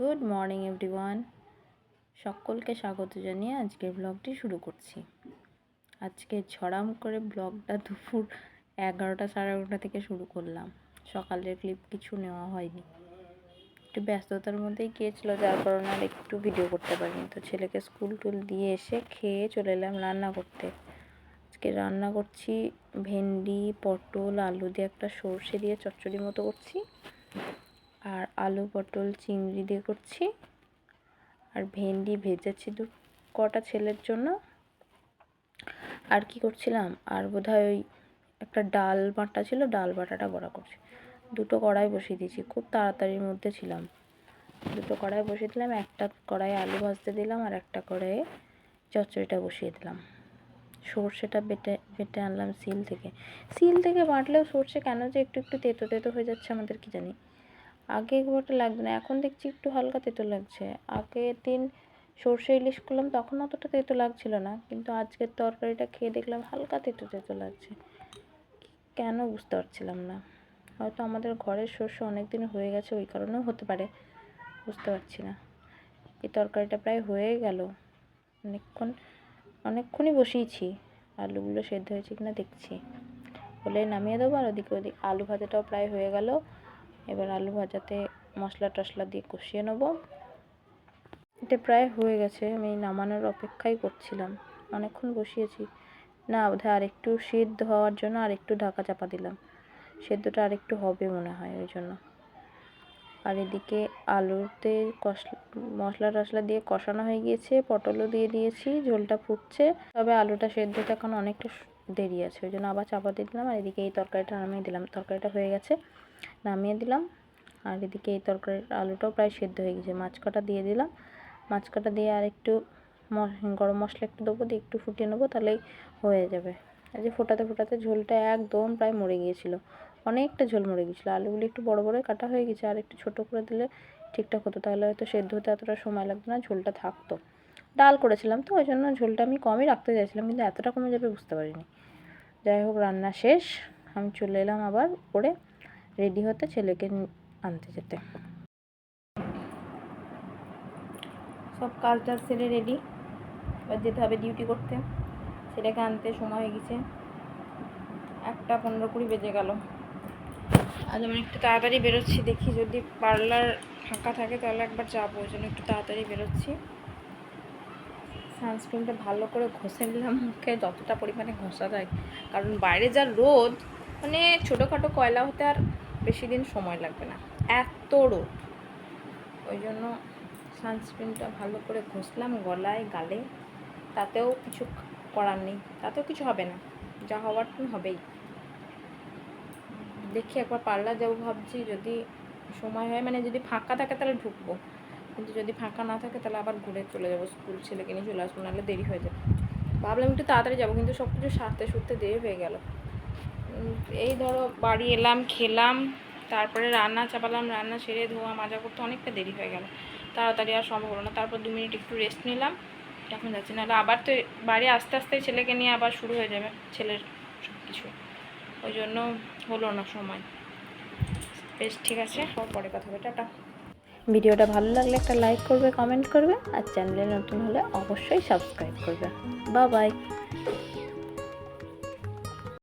Good morning, everyone. সকলকে স্বাগত জানিয়ে আজকের ব্লগটি শুরু করছি। আজকে ঝড়াম করে ব্লগটা দুপুর এগারোটা সাড়ে এগারোটা থেকে শুরু করলাম। সকালের ক্লিপ কিছু নেওয়া হয়নি। একটু ব্যস্ততার মধ্যেই গিয়েছিল, যার কারণে আর একটু ভিডিও করতে পারিনি। তো ছেলেকে স্কুল টুল দিয়ে এসে খেয়ে চলে এলাম রান্না করতে। আজকে রান্না করছি ভেন্ডি, পটল, আলু দিয়ে একটা সর্ষে দিয়ে চচ্চড়ি মতো করছি। আর আলু, পটল, চিংড়ি দিয়ে করছি। আর ভেন্ডি ভেজেছি দু, কটা ছেলের জন্য। আর কি করছিলাম? আর বোধহয় ওই একটা ডাল বাটা ছিল, ডাল বাটাটা বড়া করছি। দুটো কড়াই বসিয়ে দিয়েছি, খুব তাড়াতাড়ির মধ্যে ছিলাম। দুটো কড়াই বসিয়ে দিলাম, একটা কড়াইয়ে আলু ভাজতে দিলাম আর একটা কড়াইয়ে চচ্চড়িটা বসিয়ে দিলাম। সর্ষেটা বেটে বেটে আনলাম সিল থেকে। সিল থেকে বাটলেও সর্ষে কেন যে একটু একটু তেতো তেতো হয়ে যাচ্ছে আমাদের, কি জানি। আগে খুব একটা লাগতো না। এখন দেখছি একটু হালকা তেতো লাগছে। আগের দিন সর্ষে ইলিশ করলাম, তখন অতটা তেতো লাগছিল না। কিন্তু আজকের তরকারিটা খেয়ে দেখলাম হালকা তেতো তেতো লাগছে। কেন বুঝতে পারছিলাম না। হয়তো আমাদের ঘরের সর্ষে অনেক দিন হয়ে গেছে, ওই কারণেও হতে পারে। বুঝতে পারছি না। এই তরকারিটা প্রায় হয়ে গেল। অনেকক্ষণ, অনেকক্ষণই বসিয়েছি। আলুগুলো সেদ্ধ হয়েছে কিনা দেখছি। হলে নামিয়ে দেবো আর ওদিকে ওদিক আলু ভাজাটাও প্রায় হয়ে গেল। এবার আলু ভাজাতে মশলা টশলা দিয়ে কষিয়ে নেব। এটা প্রায় হয়ে গেছে, আমি নামানোর অপেক্ষাই করছিলাম। অনেকক্ষণ বসিয়েছি। না, বোধহয় আর একটু সিদ্ধ হওয়ার জন্য আর একটু ঢাকা চাপা দিলাম। সেদ্ধটা আর একটু হবে মনে হয় ওই জন্য। আর এদিকে আলুতে কষ, মশলা টশলা দিয়ে কষানো হয়ে গিয়েছে, পটলও দিয়ে দিয়েছি, ঝোলটা ফুটছে। তবে আলুটা সেদ্ধটা এখন অনেকটা দেরি আছে, ওই জন্য আবার চাপা দিয়ে দিলাম, আর এদিকে এই তরকারিটা নামিয়ে দিলাম। তরকারিটা হয়ে গেছে, নামিয়ে দিলাম, আর এদিকে এই তরকারির আলুটাও প্রায় সেদ্ধ হয়ে গেছে। মাছ কাটা দিয়ে দিলাম, মাছ কাটা দিয়ে আর একটু গরম মশলা একটু দেবো, দিয়ে একটু ফুটিয়ে নেব, তাহলেই হয়ে যাবে। এই যে ফোটাতে ফোটাতে ঝোলটা একদম প্রায় মরে গিয়েছিল, অনেকটা ঝোল মরে গিয়েছিল। আলুগুলি একটু বড় বড় কাটা হয়ে গেছে, আর একটু ছোটো করে দিলে ঠিকঠাক হতো, তাহলে হয়তো সেদ্ধ হতে এতটা সময় লাগতো না, ঝোলটা থাকতো। ডাল করেছিলাম তো, ওই জন্য ঝোলটা আমি কমই রাখতে চাইছিলাম, কিন্তু এতটা কমে যাবে বুঝতে পারিনি। যাই হোক, রান্না শেষ। আমি চলে এলাম আবার পরে রেডি হতে ছেলেকে আনতে যেতে। সব কাজ টাজ সেরে রেডি এবার যেতে হবে ডিউটি করতে। ছেলেকে আনতে সময় হয়ে গেছে। একটা পনেরো কুড়ি বেজে গেল। আজ আমি একটু তাড়াতাড়ি বেরোচ্ছি, দেখি যদি পার্লার ফাঁকা থাকে তাহলে একবার যাব, ওই জন্য একটু তাড়াতাড়ি বেরোচ্ছি। সানস্ক্রিনটা ভালো করে ঘষে নিলাম, মুখে যতটা পরিমাণে ঘষা যায়। কারণ বাইরে যা রোদ মানে ছোটোখাটো কয়লা হতে আর বেশি দিন সময় লাগবে না। এত রোদ। ওই জন্য সানস্ক্রিনটা ভালো করে ঘষলাম গলায়, গালে। তাতেও কিছু করার নেই। তাতেও কিছু হবে না। যা হওয়ার তো হবেই। দেখি একবার পার্লার যাব ভাবছি, যদি সময় হয় মানে যদি ফাঁকা থাকে তাহলে ঢুকবো। কিন্তু যদি ফাঁকা না থাকে, তাহলে আবার ঘুরে চলে যাব। স্কুল ছেলেকে নিয়ে চলে আসব, নাহলে দেরি হয়ে যাবে। ভাবলাম একটু তাড়াতাড়ি যাব, কিন্তু সব কিছু সারতে সুরতে দেরি হয়ে গেল। এই ধরো বাড়ি এলাম, খেলাম, তারপরে রান্না চাপালাম, রান্না সেরে ধোয়া মাজা করতে অনেকটা দেরি হয়ে গেল। তাড়াতাড়ি আর সম্ভব হলো না। তারপর দু মিনিট একটু রেস্ট নিলাম, এখন যাচ্ছি। নাহলে আবার তো বাড়ি আস্তে আস্তে ছেলেকে নিয়ে আবার শুরু হয়ে যাবে, ছেলের সব কিছু ওই জন্য হলো না সময়। বেশ, ঠিক আছে। পরে কথা হবে। টাটা। ভিডিওটা ভালো লাগলে একটা লাইক করবে কমেন্ট করবে, আর চ্যানেলে নতুন হলে অবশ্যই সাবস্ক্রাইব করবে। বা বাই